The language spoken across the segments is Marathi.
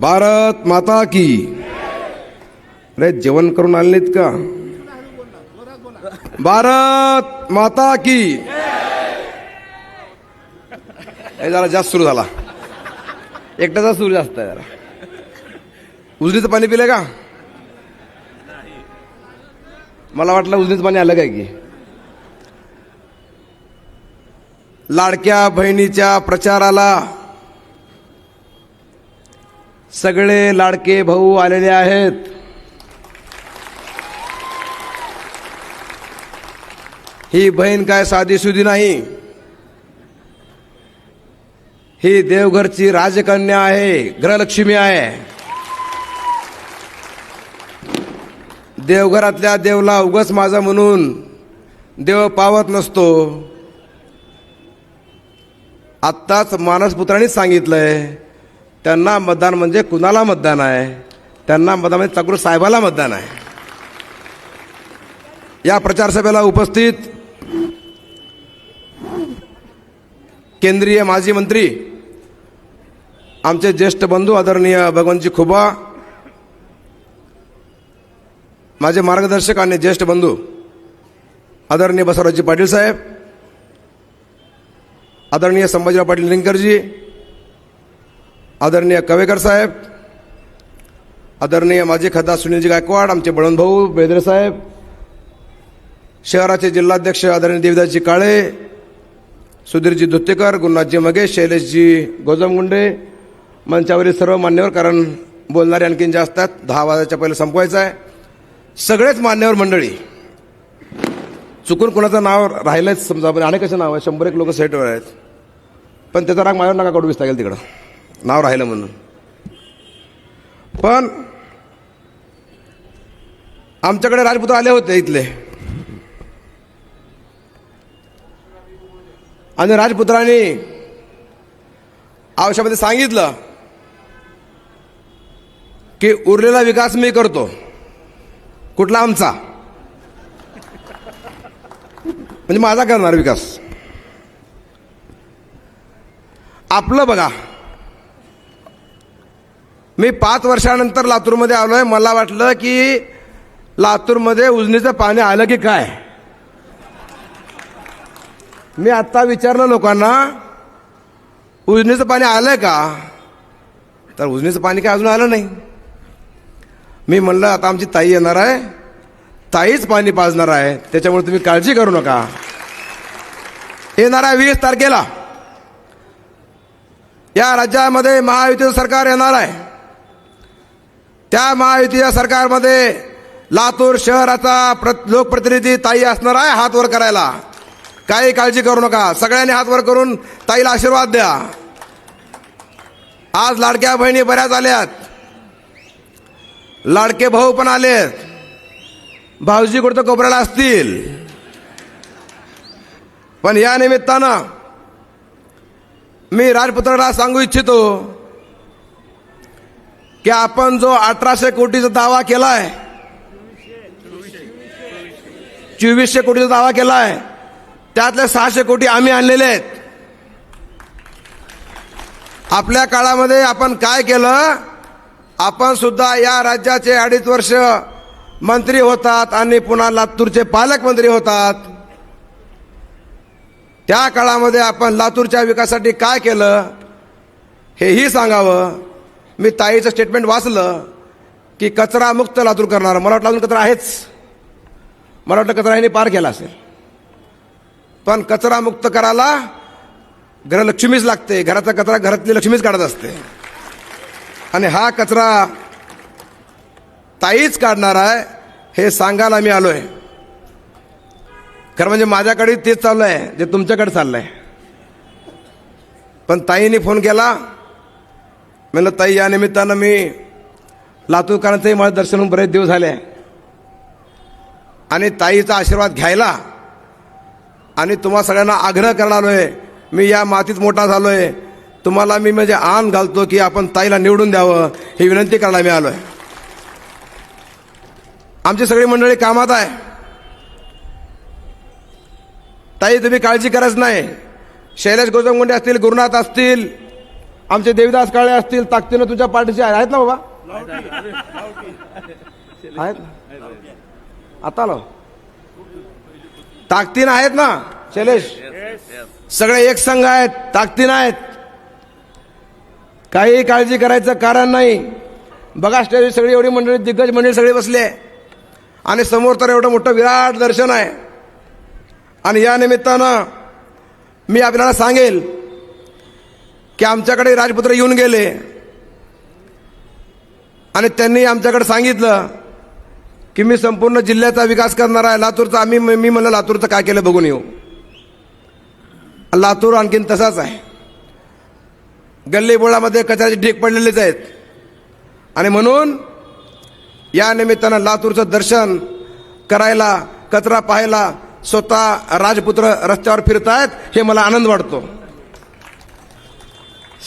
भारत माता की। अरे जेवण करून आले का? भारत माता की। हे जरा जास्त सुरू झाला. एकट्याचा सुरू जास्त आहे जरा. उजनीचं पाणी पिलं का? मला वाटलं उजनीचं पाणी आलं काय की. लाडक्या बहिणीच्या प्रचाराला सगळे लाडके भाऊ आलेले आहेत. ही बहीण काय साधी सुधी नाही. ही देवघरची राजकन्या आहे ग्रहलक्ष्मी आहे. देवघरातल्या देवला उगच माझा म्हणून देव पावत नसतो. आत्ताच मानसपुत्रांनीच सांगितलंय त्यांना मतदान म्हणजे कुणाला मतदान आहे? त्यांना मतदान म्हणजे ठाकूर साहेबाला मतदान आहे. या प्रचारसभेला उपस्थित केंद्रीय माजी मंत्री आमचे ज्येष्ठ बंधू आदरणीय भगवंतजी खुबा माझे मार्गदर्शक आणि ज्येष्ठ बंधू आदरणीय बसवराजी पाटील साहेब आदरणीय संभाजीराव पाटील लिंकरजी आदरणीय कवेकर साहेब आदरणीय माजी खासदार सुनीलजी गायकवाड आमचे बळवंत भाऊ बेदरे साहेब शहराचे जिल्हाध्यक्ष आदरणीय देवदासजी काळे सुधीरजी धुत्तेकर गुरुनाथजी मगेश शैलेशजी गोजमगुंडे मंचावरील सर्व मान्यवर कारण बोलणारे आणखीन जास्त आहेत दहा वाजाच्या पहिले संपवायचं आहे. सगळेच मान्यवर मंडळी चुकून कोणाचं नाव राहिलंच समजा पण अनेकाचं नाव आहे शंभर एक लोक सेटवर आहेत. पण त्याचा राग माझ्यावर नका कडू विस्ता गेल तिकडं. नाव राहिलं म्हणून. पण आमच्याकडे राजपुत्र आले होते इथले. आणि राजपुत्रांनी आयुष्यामध्ये सांगितलं की उरलेला विकास मी करतो. कुठला आमचा? म्हणजे माझा करणार विकास. आपलं बघा. मी पाच वर्षानंतर लातूरमध्ये आलो आहे मला वाटलं की लातूरमध्ये उजनीचं पाणी आलं की काय? मी आत्ता विचारलं लोकांना उजनीचं पाणी आलंय का? तर उजनीचं पाणी काय अजून आलं नाही. मी म्हणलं आता आमची ताई येणार आहे. ताईच पाणी पाजणार आहे. त्याच्यामुळे तुम्ही काळजी करू नका. येणार आहे वीस तारखेला या राज्यामध्ये महायुतीचं सरकार येणार आहे. त्या महायुतीच्या सरकारमध्ये लातूर शहराचा प्र लोकप्रतिनिधी ताई असणार आहे हात वर करायला. काही काळजी करू नका. सगळ्यांनी हात वर करून ताईला आशीर्वाद द्या. आज लाडक्या बहिणी बऱ्याच आल्यात. लाडके भाऊ पण आलेत. भाऊजी कुठं कोपऱ्याला असतील. पण या निमित्तानं मी राजपुत्राला सांगू इच्छितो. की आपण जो अठराशे कोटीचा दावा केलाय चोवीसशे कोटीचा दावा केलाय त्यातले सहाशे कोटी आम्ही आणलेले आहेत. आपल्या काळामध्ये आपण काय केलं? आपण सुद्धा या राज्याचे अडीच वर्ष मंत्री होतात आणि पुन्हा लातूरचे पालकमंत्री होतात. त्या काळामध्ये आपण लातूरच्या विकासासाठी काय केलं? हेही सांगावं. मी ताईचं स्टेटमेंट वाचलं की कचरा मुक्त लातूर करणार. मला वाटलं अजून कचरा आहेच. मला वाटलं कचरा ह्याने पार केला असेल. पण कचरा मुक्त करायला घरलक्ष्मीच लागते. घराचा कचरा घरातली लक्ष्मीच काढत असते. आणि हा कचरा ताईच काढणार आहे हे सांगायला मी आलो आहे खरं म्हणजे माझ्याकडे तेच चालू आहे जे तुमच्याकडे चाललं आहे पण ताईने फोन केला म्हणलं ताई या निमित्तानं मी लातूरकरांचंही माझं दर्शन बरेच दिवस झाले. आणि ताईचा आशीर्वाद घ्यायला आणि तुम्हा सगळ्यांना आग्रह करणार आहे मी या मातीत मोठा झालो आहे तुम्हाला मी म्हणजे आन घालतो की आपण ताईला निवडून द्यावं ही विनंती करायला मी आहे आमची सगळी मंडळी कामात आहे. ताई तुम्ही काळजी करत नाही. शैलेश गोजमगुंडे असतील गुरुनाथ असतील आमचे देविदास काळे असतील ताकदीनं तुझ्या पार्टीचे आहेत ना बाबा? आहेत आता आलो. ताकदीनं आहेत ना? शैलेश सगळे एक संघ आहेत ताकदीनं आहेत. काही काळजी करायचं कारण नाही. बघा स्टेज सगळी एवढी मंडळी दिग्गज मंडळी सगळी बसले. आणि समोर तर एवढं मोठं विराट दर्शन आहे. आणि या निमित्तानं मी आपल्याला सांगेल की आमच्याकडे राजपुत्र येऊन गेले. आणि त्यांनी आमच्याकडे सांगितलं की मी संपूर्ण जिल्ह्याचा विकास करणार आहे. लातूरचा आम्ही मी म्हणलं लातूरचं काय केलं बघून येऊ. लातूर आणखीन तसाच आहे. गल्लीबोळामध्ये कचऱ्याचे ढीक पडलेलेच आहेत. आणि म्हणून या निमित्तानं लातूरचं दर्शन करायला कचरा पाहायला स्वतः राजपुत्र रस्त्यावर फिरतायत हे मला आनंद वाटतो.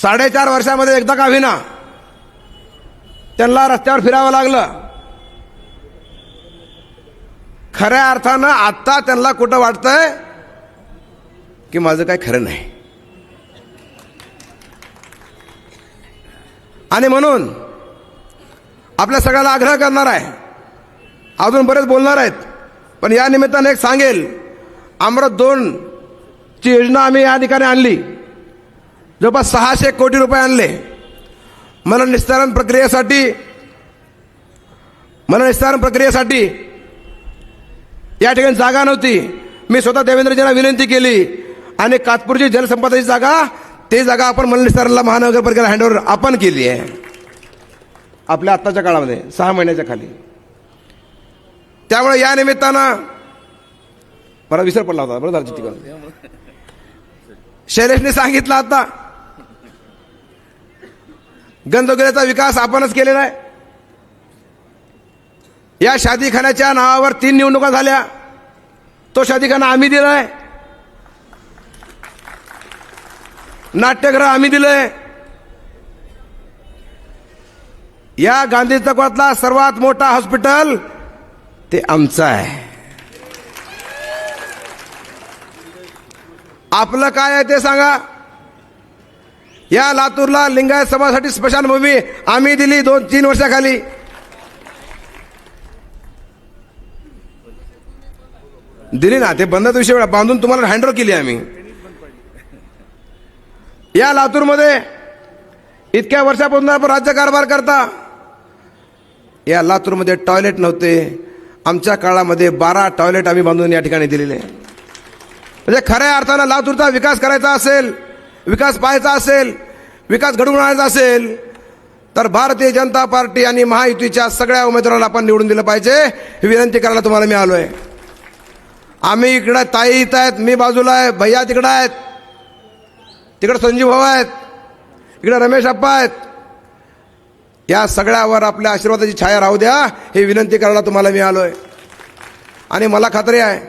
साडेचार वर्षामध्ये एकदा का होईना त्यांना रस्त्यावर फिरावं लागलं. खऱ्या अर्थानं आत्ता त्यांना कुठं वाटतंय की माझं काय खरं नाही. आणि म्हणून आपल्या सगळ्याला आग्रह करणार आहे. अजून बरेच बोलणार आहेत. पण या निमित्ताने एक सांगेल अमृत दोन ची योजना आम्ही या ठिकाणी आणली. जवळपास सहाशे कोटी रुपये आणले. मला निस्तारण प्रक्रियेसाठी मला निस्तारण प्रक्रियेसाठी या ठिकाणी जागा नव्हती. मी स्वतः देवेंद्रजींना विनंती केली आणि कातपूरची जलसंपदाची जागा ते जागा आपण मननिस्तारणला महानगरपालिकेला हँडओव्हर आपण केली आहे. आपल्या आत्ताच्या काळामध्ये सहा महिन्याच्या खाली. त्यामुळे या निमित्तानं मला विसर पडला होता बरोबर शैलेशने सांगितलं आता गंधगुऱ्याचा विकास आपणच केलेला आहे. या शादीखान्याच्या नावावर तीन निवडणुका झाल्या. तो शादीखाना आम्ही दिलाय. नाट्यगृह आम्ही दिलंय. या गांधी चौकातला सर्वात मोठा हॉस्पिटल ते आमचं आहे. आपलं काय आहे ते सांगा. या लातूरला लिंगायत समाजासाठी स्मशानभूमी आम्ही दिली दोन तीन वर्षाखाली. दिली ना ते बंद विषय वेळा बांधून तुम्हाला हँडओव्हर केली आम्ही. या लातूरमध्ये इतक्या वर्षापासून आपण राज्यकारभार करता. या लातूरमध्ये टॉयलेट नव्हते. आमच्या काळामध्ये बारा टॉयलेट आम्ही बांधून या ठिकाणी दिलेले. म्हणजे खऱ्या अर्थानं लातूरचा विकास करायचा असेल विकास पाहायचा असेल विकास घडवून आणायचा असेल तर भारतीय जनता पार्टी आणि महायुतीच्या सगळ्या उमेदवारांना आपण निवडून दिलं पाहिजे. ही विनंती करायला तुम्हाला मी आहे आम्ही इकडं ताई इथं आहेत मी बाजूला आहे भैया तिकडं आहेत तिकडं संजीव भाऊ आहेत इकडं रमेश अप्पा आहेत. या सगळ्यावर आपल्या आशीर्वादाची छाया राहू द्या हे विनंती करायला तुम्हाला मी आहे आणि मला खात्री आहे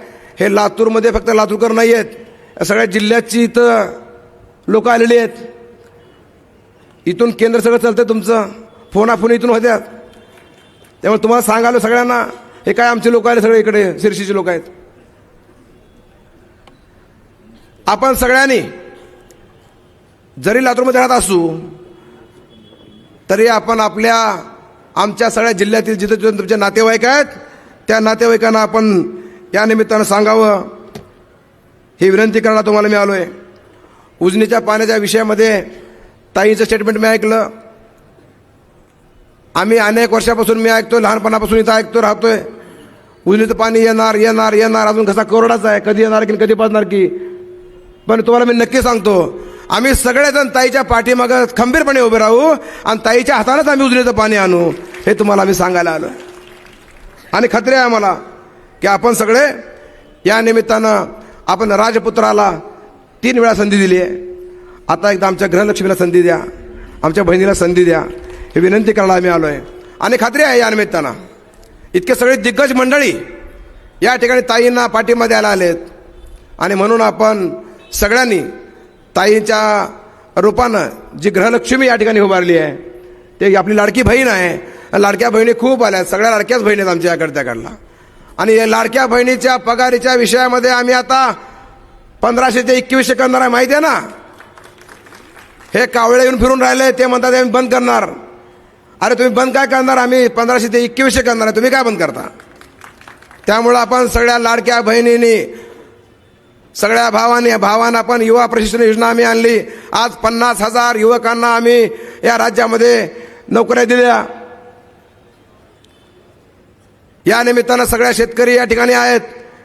हे लातूरमध्ये फक्त लातूरकर नाही आहेत सगळ्या जिल्ह्याची इथं लोक आलेली आहेत. इथून केंद्र सगळं चालतं तुमचं. फोनाफोन इथून होत्या. त्यामुळे तुम्हाला सांगालो सगळ्यांना हे काय आमचे लोक आले सगळे इकडे शिरशीचे लोक आहेत. आपण सगळ्यांनी जरी लातूरमध्ये राहत असू तरी आपण आपल्या आमच्या सगळ्या जिल्ह्यातील जिथे जिथे तुमचे नातेवाईक आहेत. त्या नातेवाईकांना आपण या निमित्तानं सांगावं. ही विनंती करायला तुम्हाला मी आहे उजनीच्या पाण्याच्या विषयामध्ये ताईचं स्टेटमेंट मी ऐकलं. आम्ही अनेक वर्षापासून मी ऐकतो लहानपणापासून इथं ऐकतो राहतोय. उजनीचं पाणी येणार येणार येणार. अजून कसा कोरडाच आहे. कधी येणार की कधी पाजणार की? पण तुम्हाला मी नक्की सांगतो आम्ही सगळेजण ताईच्या पाठीमागं खंबीरपणे उभे राहू आणि ताईच्या हातानंच आम्ही उजनीचं पाणी आणू हे तुम्हाला आम्ही सांगायला आलं आणि खात्री आहे आम्हाला की आपण सगळे या निमित्तानं आपण राजपुत्राला तीन वेळा संधी दिली आहे आता एकदा आमच्या गृहलक्ष्मीला संधी द्या. आमच्या बहिणीला संधी द्या. हे विनंती करायला आम्ही आलो आहे आणि खात्री आहे या निमित्तानं. इतके सगळे दिग्गज मंडळी या ठिकाणी ताईंना पाठिंबा द्यायला आलेत. आणि म्हणून आपण सगळ्यांनी ताईंच्या रूपानं जी गृहलक्ष्मी या ठिकाणी उभारली आहे ते आपली लाडकी बहीण आहे. लाडक्या बहिणी खूप आल्या सगळ्या लाडक्याच बहिणी आहेत आमच्या याकडे त्याकडला आणि या लाडक्या बहिणीच्या पगारीच्या विषयामध्ये आम्ही आता पंधराशे ते एकवीसशे करणार आहे. माहिती आहे ना? हे कावळे येऊन फिरून राहिले ते म्हणतात आम्ही बंद करणार. अरे तुम्ही बंद काय करणार? आम्ही पंधराशे ते एकवीसशे करणार आहे. तुम्ही काय बंद करता? त्यामुळं आपण सगळ्या लाडक्या बहिणींनी सगळ्या भावाने भावांना आपण युवा प्रशिक्षण योजना आम्ही आणली. आज पन्नास हजार युवकांना आम्ही या राज्यामध्ये नोकऱ्या दिल्या. या निमित्तानं सगळ्या शेतकरी या ठिकाणी आहेत.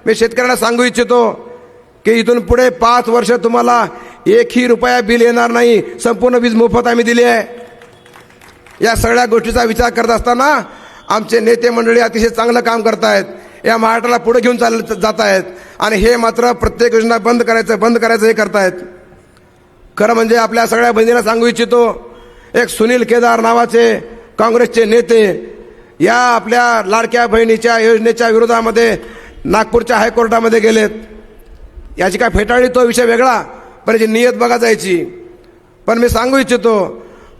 मी शेतकऱ्यांना सांगू इच्छितो की इथून पुढे पाच वर्ष तुम्हाला एकही रुपया बिल येणार नाही. संपूर्ण वीज मोफत आम्ही दिली आहे. या सगळ्या गोष्टीचा विचार करत असताना आमचे नेते मंडळी अतिशय चांगलं काम करतायत. या महाराष्ट्राला पुढे घेऊन चाल जात आहेत आणि हे मात्र प्रत्येक योजना बंद करायचं बंद करायचं हे करतायत. खरं म्हणजे आपल्या सगळ्या बहिणींना सांगू इच्छितो एक सुनील केदार नावाचे काँग्रेसचे नेते या आपल्या लाडक्या बहिणीच्या योजनेच्या विरोधामध्ये नागपूरच्या हायकोर्टामध्ये गेलेत. याची काय फेटाळली तो विषय वेगळा. पण याची नियत बघा जायची. पण मी सांगू इच्छितो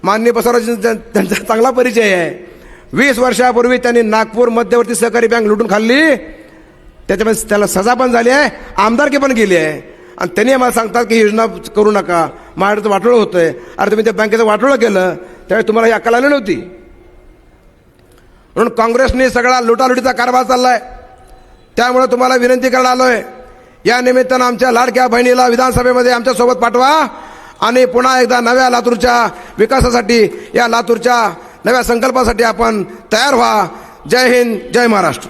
माननीय बसवराज त्यांचा चांगला परिचय आहे. वीस वर्षापूर्वी त्यांनी नागपूर मध्यवर्ती सहकारी बँक लुटून खाल्ली. त्याच्यामध्ये त्याला सजा पण झाली आहे आमदारकी पण गेली आहे. आणि त्यांनी आम्हाला सांगतात की योजना करू नका. महाराष्ट्राचं वाटोळं होतंय. अरे तुम्ही त्या बँकेचं वाटोळं केलं त्यावेळी तुम्हाला ही अक्कल आली नव्हती. म्हणून काँग्रेसने सगळा लुटालुटीचा कारभार चाललाय. त्यामुळे तुम्हाला विनंती करायला आलोय. या निमित्तानं आमच्या लाडक्या बहिणीला विधानसभेमध्ये आमच्यासोबत पाठवा. आणि पुन्हा एकदा नव्या लातूरच्या विकासासाठी या लातूरच्या नव्या संकल्पासाठी आपण तयार व्हा. जय हिंद जय महाराष्ट्र.